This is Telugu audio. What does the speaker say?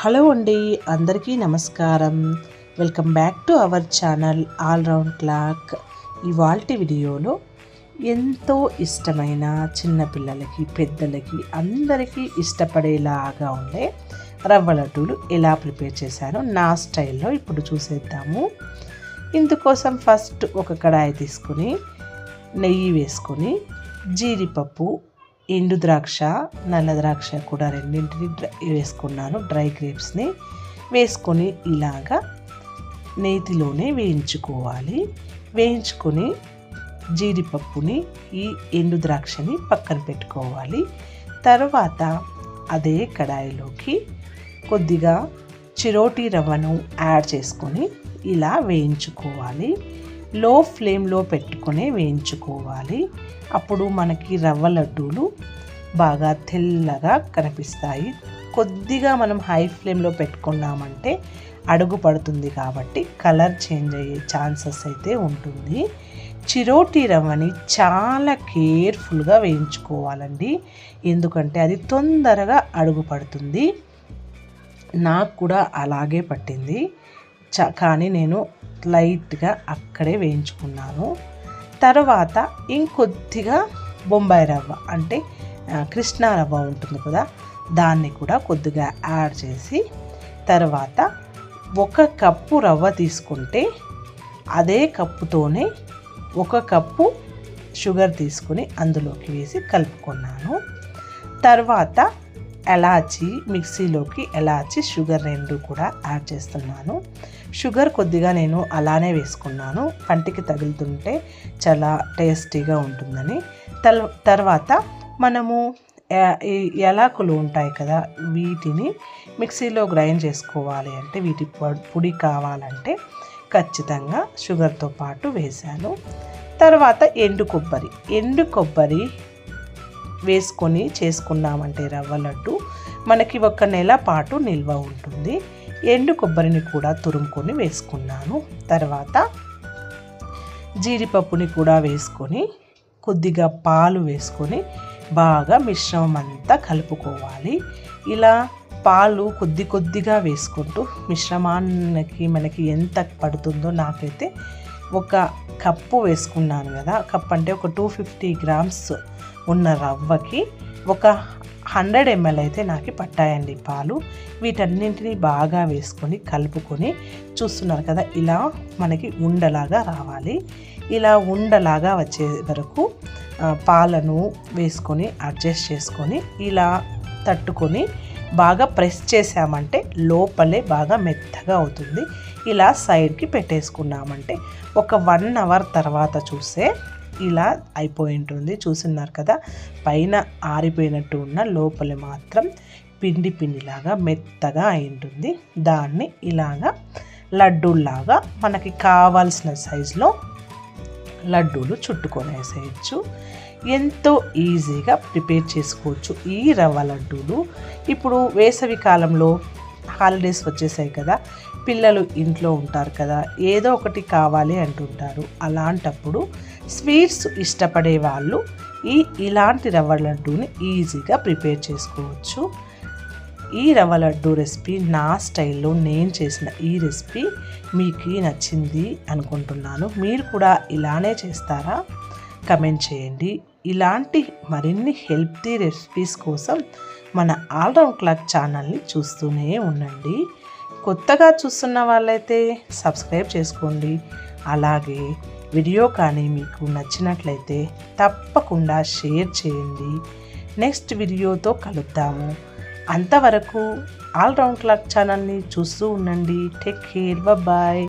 హలో అండి అందరికీ నమస్కారం. Welcome back to our channel all round clock. ఇవాల్టి వీడియోలో ఎంతో ఇష్టమైన చిన్నపిల్లలకి పెద్దలకి అందరికీ ఇష్టపడేలాగా ఉండే రవ్వ లడ్డూలు ఎలా ప్రిపేర్ చేశానో నా స్టైల్లో ఇప్పుడు చూసేద్దాము. ఇందుకోసం ఫస్ట్ ఒక కడాయి తీసుకుని నెయ్యి వేసుకొని జీడిపప్పు ఎండు ద్రాక్ష నల్ల ద్రాక్ష కూడా రెండింటిని డ్రై వేసుకున్నాను డ్రై గ్రేప్స్ని వేసుకొని ఇలాగా నేతిలోనే వేయించుకోవాలి. వేయించుకొని జీడిపప్పుని ఈ ఎండు ద్రాక్షని పక్కన పెట్టుకోవాలి. తర్వాత అదే కడాయిలోకి కొద్దిగా చిరోటి రవ్వను యాడ్ చేసుకొని ఇలా వేయించుకోవాలి. లో ఫ్లేమ్లో పెట్టుకొని వేయించుకోవాలి. అప్పుడు మనకి రవ్వ లడ్డూలు బాగా తెల్లగా కనిపిస్తాయి. కొద్దిగా మనం హై ఫ్లేమ్లో పెట్టుకున్నామంటే అడుగు పడుతుంది కాబట్టి కలర్ చేంజ్ అయ్యే ఛాన్సెస్ అయితే ఉంటుంది. చిరోటి రవ్వని చాలా కేర్ఫుల్గా వేయించుకోవాలండి. ఎందుకంటే అది తొందరగా అడుగు పడుతుంది. నాకు కూడా అలాగే పట్టింది. చ కానీ నేను లైట్గా అక్కడే వేయించుకున్నాను. తర్వాత ఇంకొద్దిగా బొంబాయి రవ్వ అంటే కృష్ణా రవ్వ ఉంటుంది కదా దాన్ని కూడా కొద్దిగా యాడ్ చేసి తర్వాత ఒక కప్పు రవ్వ తీసుకుంటే అదే కప్పుతోనే ఒక కప్పు షుగర్ తీసుకుని అందులోకి వేసి కలుపుకున్నాను. తర్వాత ఎలాచి మిక్సీలోకి ఎలాచి షుగర్ రెండు కూడా యాడ్ చేస్తున్నాను. షుగర్ కొద్దిగా నేను అలానే వేసుకున్నాను. పంటికి తగులుతుంటే చాలా టేస్టీగా ఉంటుందని. తల్ తర్వాత మనము ఎలాకులు ఉంటాయి కదా వీటిని మిక్సీలో గ్రైండ్ చేసుకోవాలి అంటే వీటి పొడి కావాలంటే ఖచ్చితంగా షుగర్తో పాటు వేశాను. తర్వాత ఎండు కొబ్బరి. ఎండు కొబ్బరి వేసుకొని చేసుకున్నామంటే రవ్వ లడ్డు మనకి ఒక నెల పాటు నిల్వ ఉంటుంది. ఎండు కొబ్బరిని కూడా తురుముకొని వేసుకున్నాను. తర్వాత జీడిపప్పుని కూడా వేసుకొని కొద్దిగా పాలు వేసుకొని బాగా మిశ్రమం అంతా కలుపుకోవాలి. ఇలా పాలు కొద్ది కొద్దిగా వేసుకుంటూ మిశ్రమానికి మనకి ఎంత పడుతుందో నాకైతే ఒక కప్పు వేసుకున్నాను కదా. కప్ అంటే ఒక టూ ఫిఫ్టీ గ్రామ్స్ ఉన్న రవ్వకి ఒక హండ్రెడ్ ఎంఎల్ అయితే నాకు పట్టాయండి పాలు. వీటన్నింటినీ బాగా వేసుకొని కలుపుకొని చూస్తున్నారు కదా ఇలా మనకి ఉండలాగా రావాలి. ఇలా ఉండలాగా వచ్చే వరకు పాలను వేసుకొని అడ్జస్ట్ చేసుకొని ఇలా తట్టుకొని బాగా ప్రెస్ చేసామంటే లోపలే బాగా మెత్తగా అవుతుంది. ఇలా సైడ్కి పెట్టేసుకున్నామంటే ఒక వన్ అవర్ తర్వాత చూస్తే ఇలా అయిపోయి ఉంటుంది. చూస్తున్నారు కదా? పైన ఆరిపోయినట్టు ఉన్న లోపల మాత్రం పిండి పిండిలాగా మెత్తగా అయి ఉంటుంది దాన్ని ఇలాగా లడ్డూల్లాగా మనకి కావాల్సిన సైజులో లడ్డూలు చుట్టుకొనేసేయచ్చు ఎంతో ఈజీగా ప్రిపేర్ చేసుకోవచ్చు ఈ రవ్వ లడ్డూలు. ఇప్పుడు వేసవి కాలంలో హాలిడేస్ వచ్చేసాయి కదా? పిల్లలు ఇంట్లో ఉంటారు కదా? ఏదో ఒకటి కావాలి అంటుంటారు. అలాంటప్పుడు స్వీట్స్ ఇష్టపడే వాళ్ళు ఈ ఇలాంటి రవ్వ లడ్డూని ఈజీగా ప్రిపేర్ చేసుకోవచ్చు. ఈ రవ్వ లడ్డు రెసిపీ నా స్టైల్లో నేను చేసిన ఈ రెసిపీ మీకు నచ్చింది అనుకుంటున్నాను. మీరు కూడా ఇలానే చేస్తారా? కమెంట్ చేయండి. ఇలాంటి మరిన్ని హెల్తీ రెసిపీస్ కోసం మన ఆల్రౌండ్ క్లాక్ ఛానల్ని చూస్తూనే ఉండండి. కొత్తగా చూస్తున్న వాళ్ళైతే సబ్స్క్రైబ్ చేసుకోండి. అలాగే వీడియో కానీ మీకు నచ్చినట్లయితే తప్పకుండా షేర్ చేయండి. నెక్స్ట్ వీడియోతో కలుద్దాము. అంతవరకు ఆల్రౌండ్ క్లాక్ ఛానల్ని చూస్తూ ఉండండి. Take care. బాయ్